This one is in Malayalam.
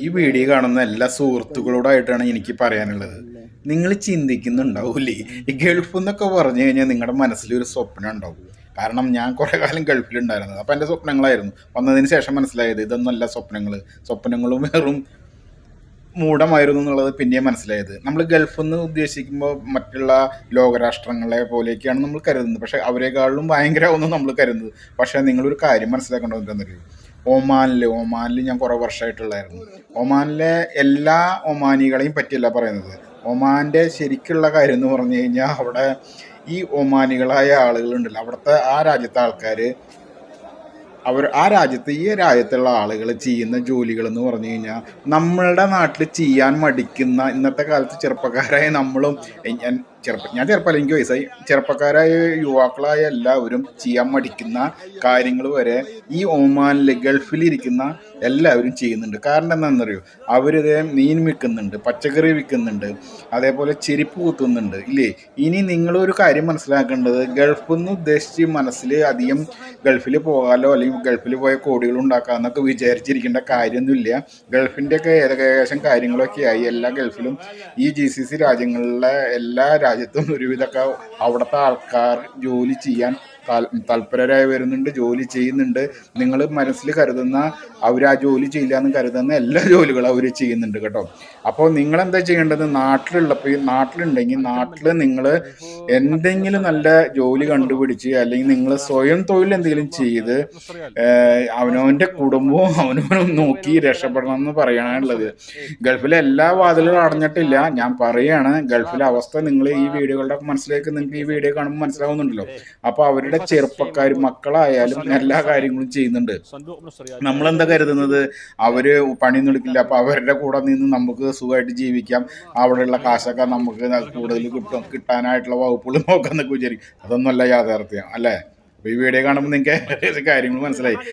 ഈ വീഡിയോ കാണുന്ന എല്ലാ സുഹൃത്തുക്കളോടായിട്ടാണ് എനിക്ക് പറയാനുള്ളത്. നിങ്ങൾ ചിന്തിക്കുന്നുണ്ടാവൂലേ? ഈ ഗൾഫ് എന്നൊക്കെ പറഞ്ഞു കഴിഞ്ഞാൽ നിങ്ങളുടെ മനസ്സിലൊരു സ്വപ്നം ഉണ്ടാവും. കാരണം ഞാൻ കുറേ കാലം ഗൾഫിലുണ്ടായിരുന്നത് അപ്പോൾ എന്റെ സ്വപ്നങ്ങളായിരുന്നു. വന്നതിന് ശേഷം മനസ്സിലായത് ഇതൊന്നല്ല സ്വപ്നങ്ങൾ. സ്വപ്നങ്ങളും വെറും മൂഢമായിരുന്നു എന്നുള്ളത് പിന്നെയും മനസ്സിലായത്. നമ്മൾ ഗൾഫ് എന്ന് ഉദ്ദേശിക്കുമ്പോൾ മറ്റുള്ള ലോകരാഷ്ട്രങ്ങളെ പോലെയൊക്കെയാണ് നമ്മൾ കരുതുന്നത്. പക്ഷേ അവരെക്കാളും ഭയങ്കരമാവുന്നു നമ്മൾ കരുതുന്നത്. പക്ഷേ നിങ്ങളൊരു കാര്യം മനസ്സിലാക്കേണ്ടത് എന്താണെന്നറിയോ ഒമാനിൽ ഒമാനിൽ ഞാൻ കുറേ വർഷമായിട്ടുള്ളായിരുന്നു ഒമാനിലെ എല്ലാ ഒമാനികളെയും പറ്റിയല്ല പറയുന്നത്. ഒമാന്റെ ശരിക്കുള്ള കാര്യം എന്ന് പറഞ്ഞു കഴിഞ്ഞാൽ അവിടെ ഈ ഒമാനികളായ ആളുകളുണ്ടല്ലോ അവിടുത്തെ ആ രാജ്യത്തെ ആൾക്കാർ അവർ ആ രാജ്യത്ത് ഈ രാജ്യത്തുള്ള ആളുകൾ ചെയ്യുന്ന ജോലികളെന്ന് പറഞ്ഞു കഴിഞ്ഞാൽ നമ്മളുടെ നാട്ടിൽ ചെയ്യാൻ മടിക്കുന്ന ഇന്നത്തെ കാലത്ത് ചെറുപ്പക്കാരായ നമ്മളും ചെറുപ്പ ഞാൻ ചെറുപ്പമല്ല എനിക്ക് വയസ്സായി. ചെറുപ്പക്കാരായ യുവാക്കളായ എല്ലാവരും ചെയ്യാൻ മടിക്കുന്ന കാര്യങ്ങൾ വരെ ഈ ഒമാനിലെ ഗൾഫിലിരിക്കുന്ന എല്ലാവരും ചെയ്യുന്നുണ്ട്. കാരണം എന്താണെന്നറിയോ? അവരിത് മീൻ വിൽക്കുന്നുണ്ട് പച്ചക്കറി വിൽക്കുന്നുണ്ട് അതേപോലെ ചെരുപ്പ് കുത്തുന്നുണ്ട് ഇല്ലേ? ഇനി നിങ്ങളൊരു കാര്യം മനസ്സിലാക്കേണ്ടത് ഗൾഫിൽ നിന്ന് ഉദ്ദേശിച്ച് മനസ്സിൽ അധികം ഗൾഫിൽ പോകാലോ അല്ലെങ്കിൽ ഗൾഫിൽ പോയ കോടികൾ ഉണ്ടാക്കാമെന്നൊക്കെ വിചാരിച്ചിരിക്കേണ്ട കാര്യമൊന്നുമില്ല. ഗൾഫിന്റെയൊക്കെ ഏകദേശം കാര്യങ്ങളൊക്കെ ആയി എല്ലാ ഗൾഫിലും ഈ ജി സി സി രാജ്യങ്ങളിലെ എല്ലാ രാജ്യത്തും ഒരുവിധമൊക്കെ അവിടുത്തെ ആൾക്കാർ ജോലി ചെയ്യാൻ തൽപരരായി വരുന്നുണ്ട് ജോലി ചെയ്യുന്നുണ്ട്. നിങ്ങൾ മനസ്സിൽ കരുതുന്ന അവർ ആ ജോലി ചെയ്യില്ല എന്ന് കരുതുന്ന എല്ലാ ജോലികളും അവർ ചെയ്യുന്നുണ്ട് കേട്ടോ. അപ്പോൾ നിങ്ങൾ എന്താ ചെയ്യേണ്ടത്? നാട്ടിലുള്ളപ്പോൾ ഈ നാട്ടിലുണ്ടെങ്കിൽ നാട്ടിൽ നിങ്ങൾ എന്തെങ്കിലും നല്ല ജോലി കണ്ടുപിടിച്ച് അല്ലെങ്കിൽ നിങ്ങൾ സ്വയം തൊഴിൽ എന്തെങ്കിലും ചെയ്ത് അവനവന്റെ കുടുംബവും അവനവനും നോക്കി രക്ഷപ്പെടണം എന്ന് പറയാനുള്ളത്. ഗൾഫിലെ എല്ലാ വാതിലുകളും അടഞ്ഞിട്ടില്ല. ഞാൻ പറയുകയാണ് ഗൾഫിലെ അവസ്ഥ നിങ്ങൾ ഈ വീഡിയോകളുടെ മനസ്സിലേക്ക് നിങ്ങൾക്ക് ഈ വീഡിയോ കാണുമ്പോൾ മനസ്സിലാവുന്നുണ്ടല്ലോ. അപ്പോൾ അവരുടെ ചെറുപ്പക്കാർ മക്കളായാലും എല്ലാ കാര്യങ്ങളും ചെയ്യുന്നുണ്ട്. നമ്മളെന്താ കരുതുന്നത്? അവർ പണിയൊന്നും എടുക്കില്ല. അപ്പൊ അവരുടെ കൂടെ നിന്ന് നമുക്ക് സുഖമായിട്ട് ജീവിക്കാം. അവിടെയുള്ള കാശൊക്കെ നമുക്ക് കൂടുതൽ കിട്ടും. കിട്ടാനായിട്ടുള്ള വകുപ്പുകൾ നോക്കാന്നൊക്കെ വിചാരിക്കും. അതൊന്നുമല്ല യാഥാർത്ഥ്യം അല്ലേ? അപ്പൊ ഈ വീഡിയോ കാണുമ്പോൾ നിങ്ങൾക്ക് കാര്യങ്ങൾ മനസ്സിലായി.